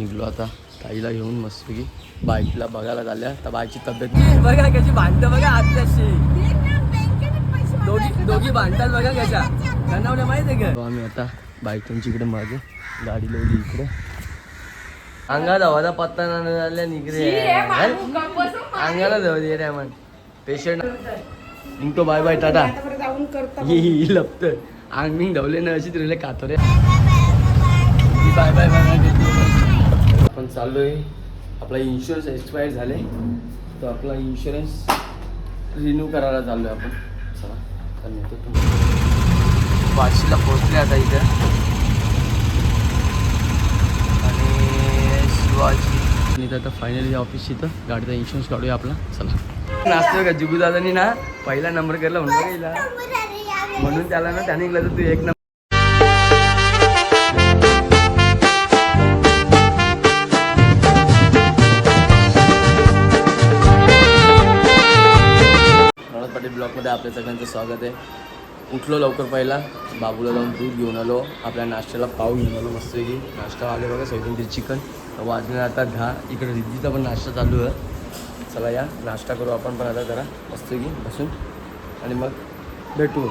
निघलो आता. ताईला घेऊन मस्तपैकी बाईकला बघायला झाल्या तर बाईकची तब्येत बघा कशी भांडतं बघा आत्याशी दोघी दोघी भांडतात बघा कशा. त्यांना माहिती आहे का? आम्ही आता बाईक त्यांची इकडे मागे. गाडी लावली इकडे. अंगात हवाचा पत्ता नाही झाल्या निघरे अंगाला जाऊ दे रे मन पेशंट निघतो बाय बाय टाटा. जाऊन करता ही लपत अंग मिंग धावले ना अशी तिला खातो रे. बाय बाय बाय आपण चाललोय. आपला इन्शुरन्स एक्सपायर झाले तर आपला इन्शुरन्स रिन्यू करायला चाललोय आपण. चला तर नेतो तुम्ही वाशीला पोहोचले आता इथे. आणि शिवाजी. आणि इथं आता फायनली ऑफिस इथं. गाडीचा इन्शुरन्स काढूया आपला. चला. नाचतोय का जुगू दादानी ना पहिला नंबर केला म्हणून म्हणून त्याला ना त्याने तर तू एक नंबर मनोज पाटील ब्लॉगमध्ये आपल्या सगळ्यांचं स्वागत आहे. उठलो लवकर पहिला. बाबूला जाऊन दूध घेऊन आलो. आपल्या नाश्त्याला पाव घेऊन आलो मस्त की नाश्ता आले बघा सोयाबीन चिकन. वाजले आता दहा. इकडे रिद्धीचा पण नाश्ता चालू आहे. चला या नाश्ता करू आपण पण आता जरा. की बसून. आणि मग भेटू.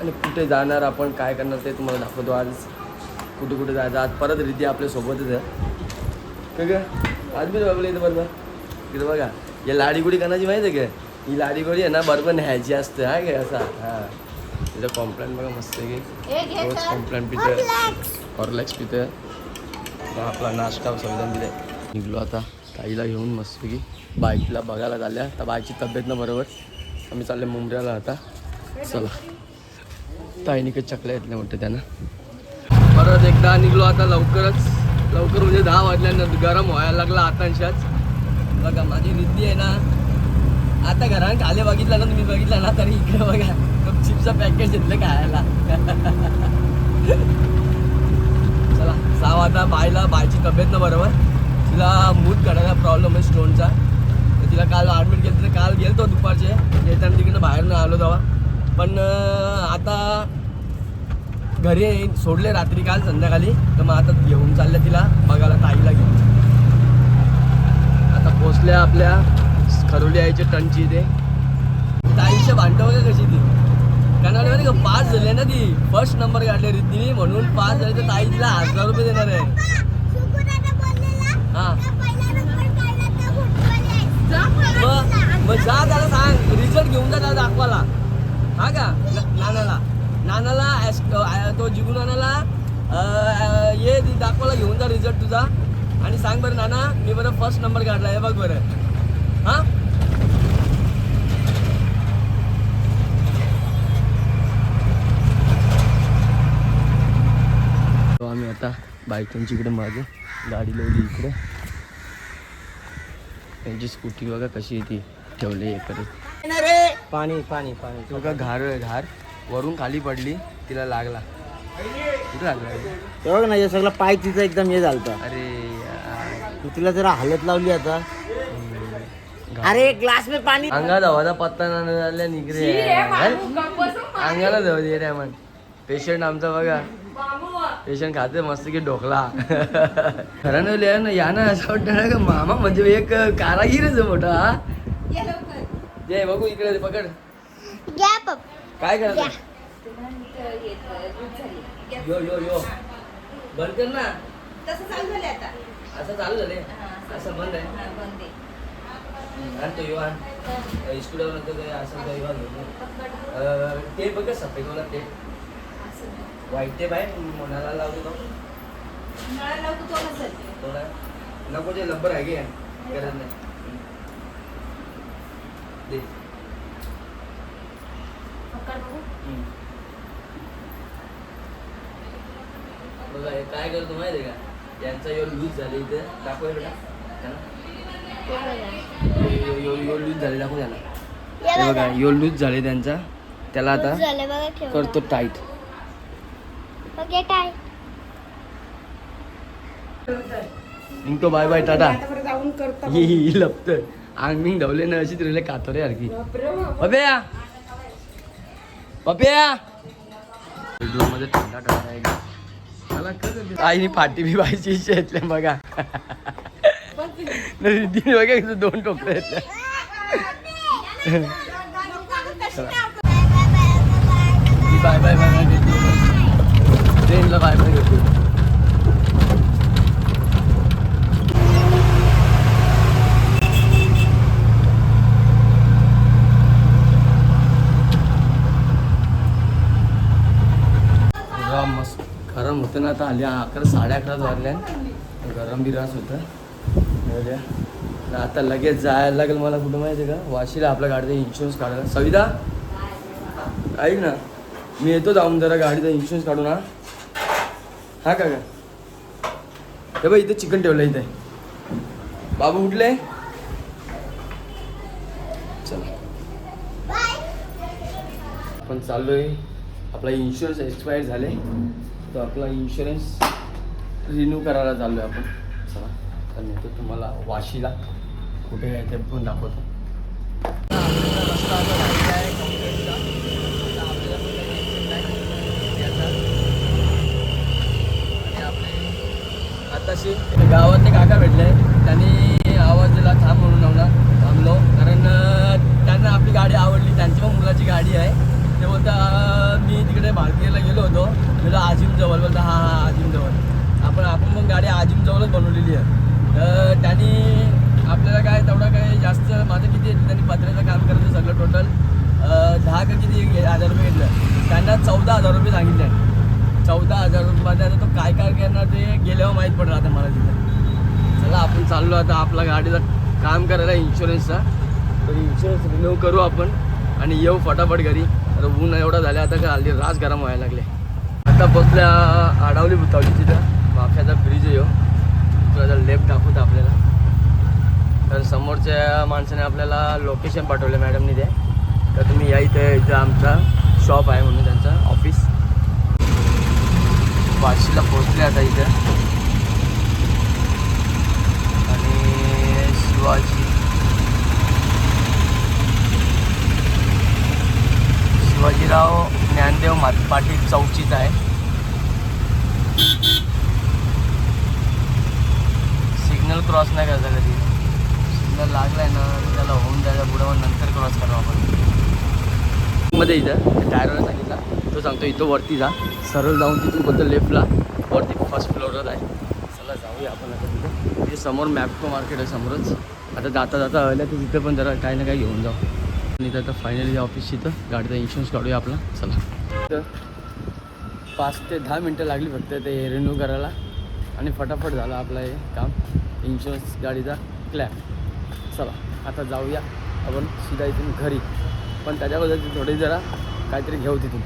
आणि कुठे जाणार आपण काय करणार ते तुम्हाला दाखवतो आज. कुठे कुठे जायचं. आज परत रिद्धी आपल्यासोबतच आहे. का आज मी बघलं इथं बरोबर. इथं बघा. या लाडीगुडी करण्याची माहिती आहे का? ही लाडीगुडी आहे ना बरोबर न्यायची असते हा काय असा? हां. तिथं कॉम्प्लेन बघा मस्त आहे की. रोज कॉम्प्लेन पितं. हॉर्लॅक्स पितं. आपला नाश्ता संविधान दिले. निघलो आता ताईला घेऊन मस्तपैकी बाईकला बघायला झाल्या तर बाईकची तब्येत ना बरोबर. आम्ही चालले मुंबऱ्याला आता. चला. ताईने काही चकल्या येत नाही वाटतं त्यांना. परत एकदा निघलो आता लवकरच. लवकर म्हणजे दहा वाजल्यानंतर गरम व्हायला लागला आतांशाच बघा माझी रिद्धी आहे ना. आता घरानं खाले बघितलं ना तुम्ही बघितलं ना तरी इकडे बघा. चिप्सचं पॅकेज घेतलं खायला. चला साव आता बायला बायची तब्येत ना बरोबर. तिला मूत काढायला प्रॉब्लेम आहे स्टोनचा तर तिला काल ॲडमिट केलं तर काल गेलतो दुपारचे. येताना तिकडनं बाहेर आलो तेव्हा. पण आता घरी सोडले रात्री काल संध्याकाळी. तर मग आता घेऊन चालले तिला बघायला ताईला घेऊन. आता पोचल्या आपल्या खरोली आईच्या टनची ते ताईच्या भांडं बघा कशी ती? कारण माहिती का पास झाले ना ती? फर्स्ट नंबर काढले रिद्धी म्हणून पास झाले तर ताई तिला हजार रुपये देणार आहे. हा. मग मग जा त्याला सांग. रिझल्ट घेऊन जा त्याला दाखवाला हा का? नानाला. नानाला तो जिगून नानाला ये ती घेऊन जा रिझल्ट तुझा. आणि सांग बरं नाना मी बरं फर्स्ट नंबर काढला. आहे बघ बरं. हा? आता बाईक त्यांची इकडे मागे गाडी लावली इकडे. त्यांची स्कूटी बघा कशी आहे ती ठेवली करत पाणी पाणी पाणी. तो का घार घार. वरून खाली पडली तिला लागला. कुठे लागला बघ ना हे सगळं पाय तिचा एकदम हे झालता अरे यार. तू तिला जरा हालत लावली आता. अरे ग्लास में पाणी. अंगात हवाचा पत्ता झाल्या निघरे अंगाला जाऊ दे रे मन पेशंट आमचा बघा. पेशंट खाते मस्त की ढोकला. खरं लिहा ना या ना असं वाटतं ना का मामा म्हणजे एक कारागीरच आहे मोठा हा. जे बघू इकडे पकड. काय करत यो. यो यो बंद कर ना. तसं चालू झालं आता. असं चालू झाले असं बंद आहे? असं तो बघ सफेद ते. व्हाईट टेप आहे मोनाला लावतो तो नळाला लावतो तो नसेल. थोडा. नको ते लंबर आहे की गरज नाही. दे. पकड बघू. हम्म. बघा हे काय करतो माहिती आहे का? यांचा यो लूज झाले इथे. दाखव हे. यो- यो यो लूज झाले दाखव त्याला. हे बघा यो लूज झाले त्यांचा. त्याला आता करतो टाईट. निघतो बाय बाय टाटा. ही ही लपत मिंग धावले ना अशी तिला खातो रे यारकी बापरे बाप. पप्या पप्या मध्ये थंडा टाका मला कळलं. आईने फाटी बी पाहिजे इच्छा बघा. नाही, रिद्धीने बघा दोन टोकऱ्या बाय बाय बाय बाय. ट्रेनला करतो पुरा मस्त गरम होतं ना आता हल्ली अकरा साडे अकरा वाजल्या गरम बिरास होतं. आता लगेच जायला लागेल मला कुठं माहिती आहे का? वाशीला आपल्या गाडीचा इन्शुरन्स काढायला. सविता? ऐक ना. मी येतो जाऊन जरा गाडीचा इन्शुरन्स काढू ना हा का हे बघ इथे चिकन ठेवलं इथे. बाबू उठले चला. आपण चाललोय. आपला इन्शुरन्स एक्सपायर झाले. तर आपला इन्शुरन्स रिन्यू करायला चाललोय आपण. चला. तर नेतो तुम्हाला वाशीला कुठे आहे ते पण दाखवतो रस्ता आता झालेला आहे काँक्रीटचा. आता आपल्याला पण काही tension नाही याचा. आणि आपले गावात गावातले काका भेटले. त्यांनी आवाज दिला थांब म्हणून नवला थांबलो. कारण त्यांना आपली गाडी आवडली. त्यांची पण मुलाची गाडी आहे. ते बोलता मी तिकडे भारतीयला गेलो होतो. म्हणजे आजिम जवळ बोलता हा हा आजिम जवळ आपण आपण पण गाडी आजिम जवळच बनवलेली आहे. तर त्यांनी आपल्याला काय तेवढं काय जास्त माझं किती त्यांनी पत्र्याचं काम करायचं सगळं टोटल दहा का किती हजार रुपये घेतलं. त्यांना चौदा हजार रुपये सांगितले. चौदा हजार रुपये आता तो काय काय करणार ते गेल्यावर माहीत पडलं आता मला तिथं. चला आपण चाललो आता आपला गाडीला काम करायला इन्शुरन्सचा तर इन्शुरन्स रिन्यू करू आपण आणि येऊ फटाफट घरी. तर ऊन एवढा झालं आता का हल्ली रास गरम व्हायला लागले. आता बसल्या आडावली भुतावली तिथं. माफ्याचा ब्रिज येऊ ह्यो. तुला लेफ्ट दाखवत आपल्याला. तर समोरच्या माणसाने आपल्याला लोकेशन पाठवलं मॅडमनी ते. तर तुम्ही या इथे इथं आमचा शॉप आहे म्हणून त्यांचा. वाशीला पोचले आता इथं. आणि शिवाजी. शिवाजीराव ज्ञानदेव मा पाटील चौकीत आहे. सिग्नल क्रॉस नाही करायचा कधी. सिग्नल लागलाय ना त्याला होऊन द्यायचा पुढं नंतर क्रॉस करावा आपण. मध्ये इथं टायरवर सांगितलं. तो सांगतो इथं वरती जा. सरळ जाऊन तिथून बोलतो लेफ्टला. वरती फर्स्ट फ्लोअरवर आहे. चला जाऊया आपण आता तिथे. तिथे समोर मॅपको मार्केट आहे समोरच. आता जाता जाता आलं तर तिथं पण जरा काही ना काही घेऊन जाऊ. आणि इथं आता फायनली ऑफिस इथं. गाडीचा इन्शुरन्स काढूया आपला. चला. तर पाच ते दहा मिनटं लागली फक्त ते रिन्यू करायला. आणि फटाफट झालं आपलं हे काम. इन्शुरन्स गाडीचा क्लॅप चला आता जाऊया. आपण सीधा इथून घरी. पण त्याच्याबद्दल थोडी जरा काहीतरी घेऊ तिथून.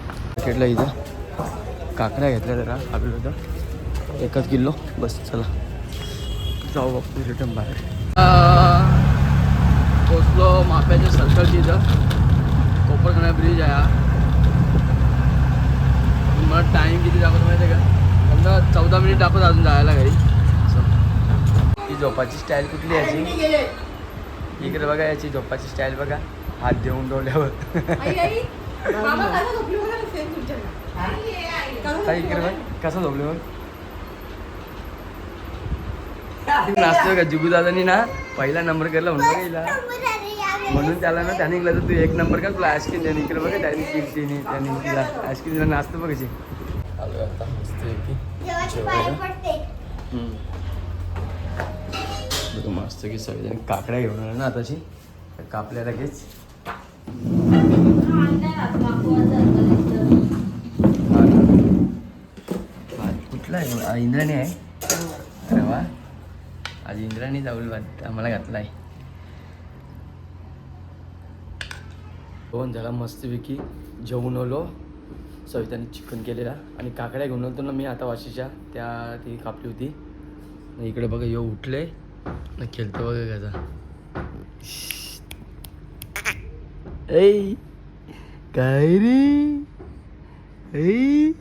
मार्केटला इथं. काकड्या घेतल्या जरा आपलं होतं एकच किलो. बस चला. जाऊ बाप रिटर्न बाहेर. पोचलो माप्याच्या सर्कलची इथं. कोपरखाना ब्रिज आहे हा. मला टाईम किती दाखवत माहिती आहे का? समजा चौदा मिनिट दाखवत अजून जायला घरी. ही झोपाची स्टाईल कुठली याची? इकडे बघा याची झोपाची स्टाईल बघा. हात देऊन डोल्यावर काय इकडे बघ कसं झोपले मग नाचतोय का जुगू दादानी ना? पहिला नंबर केला म्हणून बघा हिला. म्हणून त्याला ना त्याने इकडे तू एक नंबर कर तुला आईस्क्रीम द्या इकडे बघा त्याने केली तिने त्याने तिला आईस्क्रीम दिला नाचतो बघ कशी आलो आता मस्त बघा मस्त की सगळेजण काकड्या घेऊन आल्या ना आताशी. तर कापल्या लगेच. कुठला आहे इंद्राणी आहे. अरे वा. आज इंद्राणी जाऊल आम्हाला घातला आहे दोन झाला मस्तपैकी जेवून आलो. सविताने चिकन केलेला. आणि काकड्या घेऊन आलो ना मी आता वाशीच्या. त्या ती कापली होती. इकडे बघा यो उठले. ना खेळतो बघा कसा ऐ काय रे? ऐ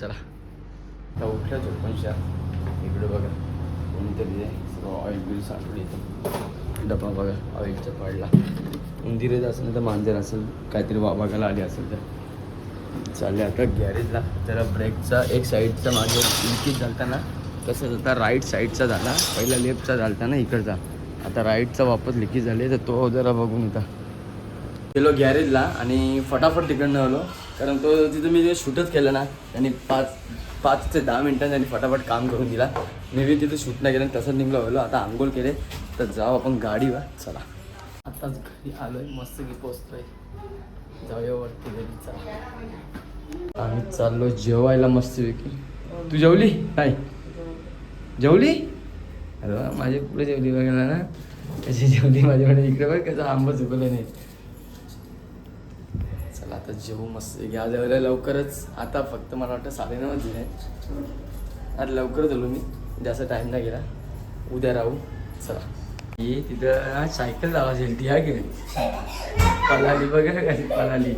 चला. त्या उठल्या झोपांच्या इकडे बघा. कोणतरी आहे. सर्व ऑइल बिल साठवलं इथं डबा बघा. ऑइलचा पडला. उंदीर येत असेल तर मांजर असेल. काहीतरी वा- बघायला आली असेल तर. चालले आता गॅरेजला जरा ब्रेकचा एक साईडचा माझं लिकेज झालता ना तसंच आता राईट साईडचा झाला. पहिला लेफ्टचा झालता ना इकडचा. आता राईटचा वापस लिकेज झाले तर तो जरा बघून होता गेलो गॅरेजला आणि फटाफट तिकडनं आलो. कारण तो तिथं मी जे शूटच केलं ना त्यांनी पाच पाच ते दहा मिनटात त्यांनी फटाफट काम करून दिला. मी बी तिथं शूट नाही केलं आणि तसंच निघलो. गेलो आता आंघोळ केले तर जाऊ आपण गाडीवर चला. आताच घरी आलोय मस्त की पोचतोय जाऊया वरती घरी चला. आम्ही चाललो जेवायला मस्तपैकी. तू जेवली? नाही. जेवली? अरे वा, माझ्या पुढे जेवली बघायला ना. त्याची जेवली माझ्याकडे? इकडे बघ कसं आंबा चुकलं नाही चला आता जेवू मस्त. घ्या जेवायला लवकरच. आता फक्त मला वाटतं साडेनऊ वाजले. आता लवकरच आलो मी. जास्त टाईम नाही गेला. उद्या राहू. चला. ये तिथं सायकल लावा शेलटी हा की नाही? पलाली बघा कशी पलाली.